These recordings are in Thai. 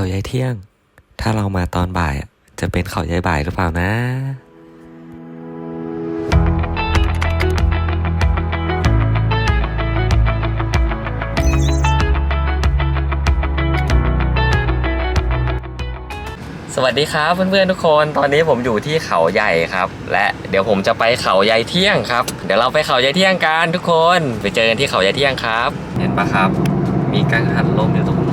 เขายายเที่ยง ถ้าเรามาตอนบ่ายจะเป็นเขายายบ่ายหรือเปล่านะสวัสดีครับเพื่อนๆทุกคนตอนนี้ผมอยู่ที่เขาใหญ่ครับ และเดี๋ยวผมจะไปเขาใหญ่เที่ยงครับ เดี๋ยวเราไปเขาใหญ่เที่ยงกันทุกคน ไปเจอกันที่เขาใหญ่เที่ยงครับ เห็นปะครับ มีกังหันลมอยู่ตรงนู้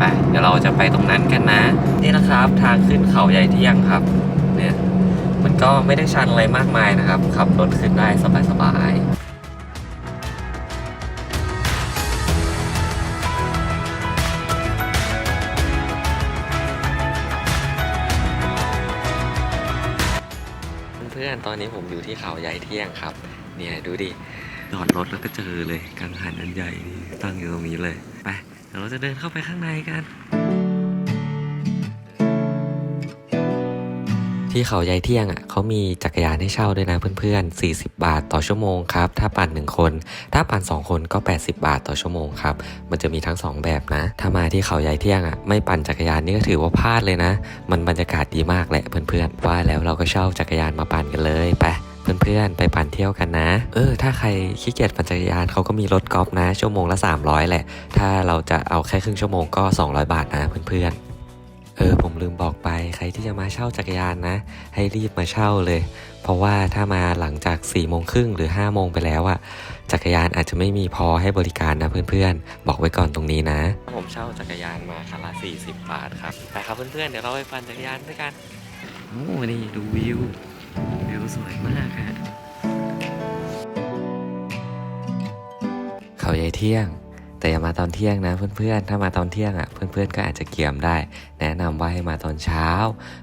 ไปเดี๋ยวเราจะไปตรงนั้นกันนะ นี่นะครับ ทางขึ้นเขาใหญ่เที่ยงครับ เนี่ย มันก็ไม่ได้ชันอะไรมากมายนะครับ ขับรถขึ้นได้สบายๆเพื่อนตอนนี้ผมอยู่ที่เขาใหญ่เที่ยงครับ เนี่ยดูดิจอดรถแล้วก็เจอเลยกังหันอันใหญ่นี่ตั้งอยู่ตรงนี้เลย ไป เดี๋ยวเราจะเดินเข้าไปข้างในกัน ที่เขาใหญ่เที่ยงอะเขามีจักรยานให้เช่าด้วยนะเพื่อนๆ 40 บาทต่อชั่วโมงครับ ถ้าปั่น 1 คน ถ้าปั่น 2 คนก็ 80 บาทต่อชั่วโมงครับ มันจะมีทั้ง 2 แบบนะ ถ้ามาที่เขาใหญ่เที่ยงอะไม่ปั่นจักรยานนี่ก็ถือว่าพลาดเลยนะ มันบรรยากาศดีมากแหละเพื่อนๆ ว่าแล้วเราก็เช่าจักรยานมาปั่นกันเลยไป เพื่อนๆ ไปปั่นเที่ยวกันนะ เออ ถ้าใครขี้เกียจปั่นจักรยานเขาก็มีรถกอล์ฟนะ ชั่วโมงละ 300 แหละ ถ้าเราจะเอาแค่ครึ่งชั่วโมงก็ 200 บาทนะเพื่อนๆเออผมลืมบอกไปใครที่จะมาเช่าจักรยานนะ ให้รีบมาเช่าเลย เพราะว่าถ้ามาหลังจาก4ี่โมงครึ่งหรือ5้าโมงไปแล้วอะจักรยานอาจจะไม่มีพอให้บริการนะเพื่อนๆ บอกไว้ก่อนตรงนี้นะ ผมเช่าจักรยานมาคันละ40 บาทครับไปครับเพื่อนๆเดี๋ยวเราไปปั่นจักรยานด้วยกันโอ้นี่ดูวิววิว สวยมากฮะเขาใหญ่เที่ยง แต่อย่ามาตอนเที่ยงนะเพื่อนๆ ถ้ามาตอนเที่ยงอะเพื่อนๆก็อาจจะเกี่ยมได้ แนะนำว่าให้มาตอนเช้า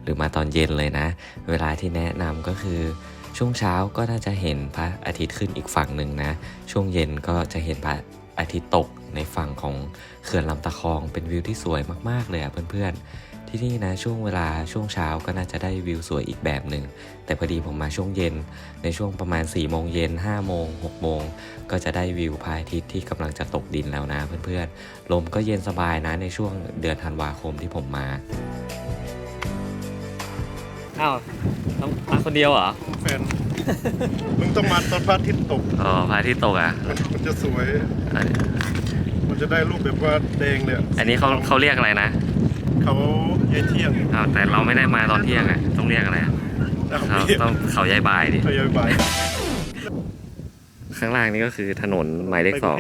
หรือมาตอนเย็นเลยนะ เวลาที่แนะนำก็คือช่วงเช้าก็น่าจะเห็นพระอาทิตย์ขึ้นอีกฝั่งหนึ่งนะ ช่วงเย็นก็จะเห็นพระอาทิตย์ตกในฝั่งของเขื่อนลำตะคองเป็นวิวที่สวยมากๆเลยอะเพื่อนๆ ที่นี่นะช่วงเวลาช่วงเช้าก็น่าจะได้วิวสวยอีกแบบหนึ่งแต่พอดีผมมาช่วงเย็น ในช่วงประมาณ4ี่โมงเย็น5โมง6โมงก็จะได้วิวพระอาทิตย์ที่กำลังจะตกดินแล้วนะเพื่อนๆลมก็เย็นสบายนะในช่วงเดือนธันวาคมที่ผมมาอ้าวต้องมาคนเดียวเหรอแฟนมึงต้องมาตอนพระอาทิตย์ตกอ๋อพระอาทิตย์ตกอะมันจะสวยอันมันจะได้รูปแบบว่าแดงเลยะอันนี้เขาเขาเรียกอะไรนะ เขาเยายเที่ยงอ้าวแต่เราไม่ได้มาตอนเที่ยงอะต้องเรียกอะไรอะเอาเราเปรียบต้องเขายายบายดิเขายายบาย ข้างล่างนี่ก็คือถนนหมายเลขไปกสรุองง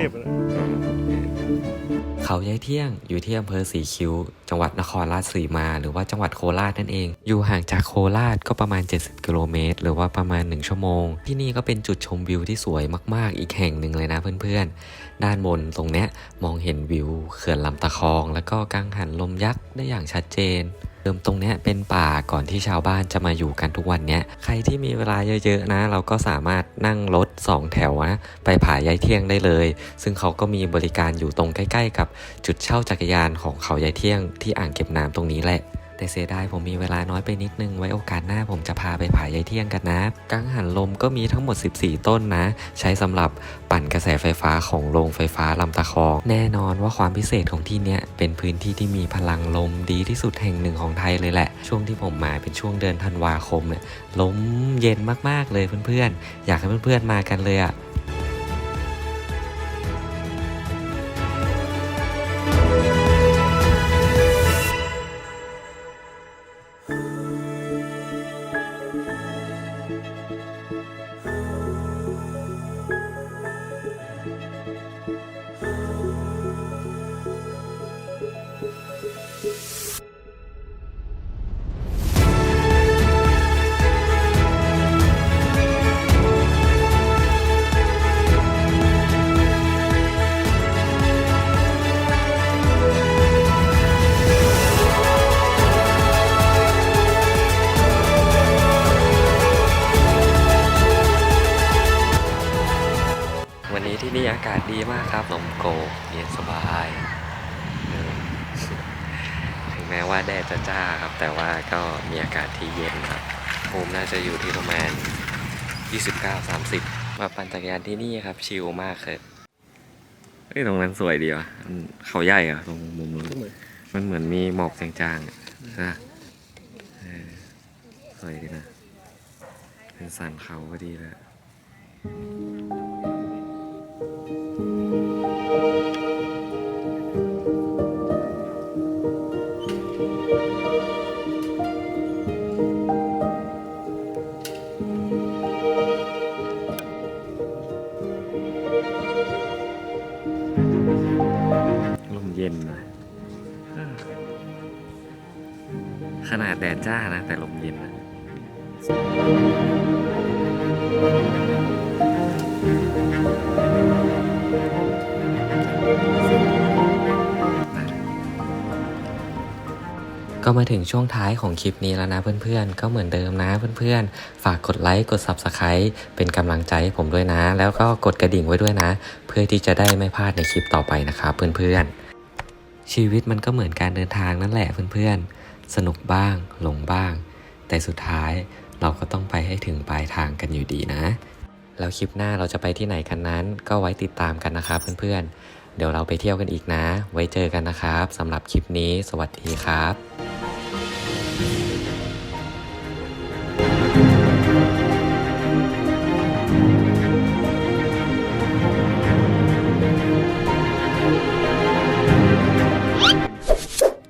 เขายายเที่ยงอยู่ที่อำเภอสีคิ้ว จังหวัดนครราชสีมา หรือว่าจังหวัดโคราชนั่นเอง อยู่ห่างจากโคราชก็ประมาณ 70 กิโลเมตร หรือว่าประมาณ 1 ชั่วโมง ที่นี่ก็เป็นจุดชมวิวที่สวยมากๆ อีกแห่งหนึ่งเลยนะเพื่อนๆ ด้านบนตรงเนี้ยมองเห็นวิวเขื่อนลำตะคอง แล้วก็กังหันลมยักษ์ได้อย่างชัดเจน เดิมตรงเนี้ยเป็นป่าก่อนที่ชาวบ้านจะมาอยู่กันทุกวันเนี้ยใครที่มีเวลาเยอะๆนะ เราก็สามารถนั่งรถสองแถวนะไปผายายเที่ยงได้เลย ซึ่งเขาก็มีบริการอยู่ตรงใกล้ ๆ กับจุดเช่าจักรยานของเขายายเที่ยงที่อ่างเก็บน้ำตรงนี้แหละ แต่เสียดายผมมีเวลาน้อยไปนิดนึง ไว้โอกาสหน้าผมจะพาไปผายายเที่ยงกันนะ กังหันลมก็มีทั้งหมด 14 ต้นนะ ใช้สำหรับปั่นกระแสไฟฟ้าของโรงไฟฟ้าลำตะคอง แน่นอนว่าความพิเศษของที่เนี้ยเป็นพื้นที่ที่มีพลังลมดีที่สุดแห่งหนึ่งของไทยเลยแหละ ช่วงที่ผมมาเป็นช่วงเดือนธันวาคมเนี่ยลมเย็นมากๆเลยเพื่อนๆ อยากให้เพื่อนๆมากันเลยอะวั ดีมากครับลมโกกเย็นสบายเออถึงแม้ว่าแดดจะจ้าครับ แต่ว่าก็มีอากาศที่เย็นครับภูมิน่าจะอยู่ที่ประมาณ 29-30 มาปั่นจักรยานที่นี่ครับ ชิลมากเลยเฮ้ยตรงนั้นสวยดีว่ะอืมเขาใหญ่เหรอะตรงมุมนู้นตรงไหนไปมันเหมือนมีหมอกจางๆอะนะเออสวยดีนะ เป็นสันเขาพอดีเลย ขนาดแดดจ้านะ แต่ลมเย็นนะก็มาถึงช่วงท้ายของคลิปนี้แล้วนะเพื่อนๆ ก็เหมือนเดิมนะเพื่อนๆ ฝากกดไลค์กด Subscribe เป็นกำลังใจให้ผมด้วยนะ แล้วก็กดกระดิ่งไว้ด้วยนะ เพื่อที่จะได้ไม่พลาดในคลิปต่อไปนะครับเพื่อนๆ ชีวิตมันก็เหมือนการเดินทางนั่นแหละเพื่อนๆ สนุกบ้าง หลงบ้าง แต่สุดท้ายเราก็ต้องไปให้ถึงปลายทางกันอยู่ดีนะ แล้วคลิปหน้าเราจะไปที่ไหนกันนั้น ก็ไว้ติดตามกันนะครับเพื่อนๆ เดี๋ยวเราไปเที่ยวกันอีกนะ ไว้เจอกันนะครับสำหรับคลิปนี้ สวัสดีครับ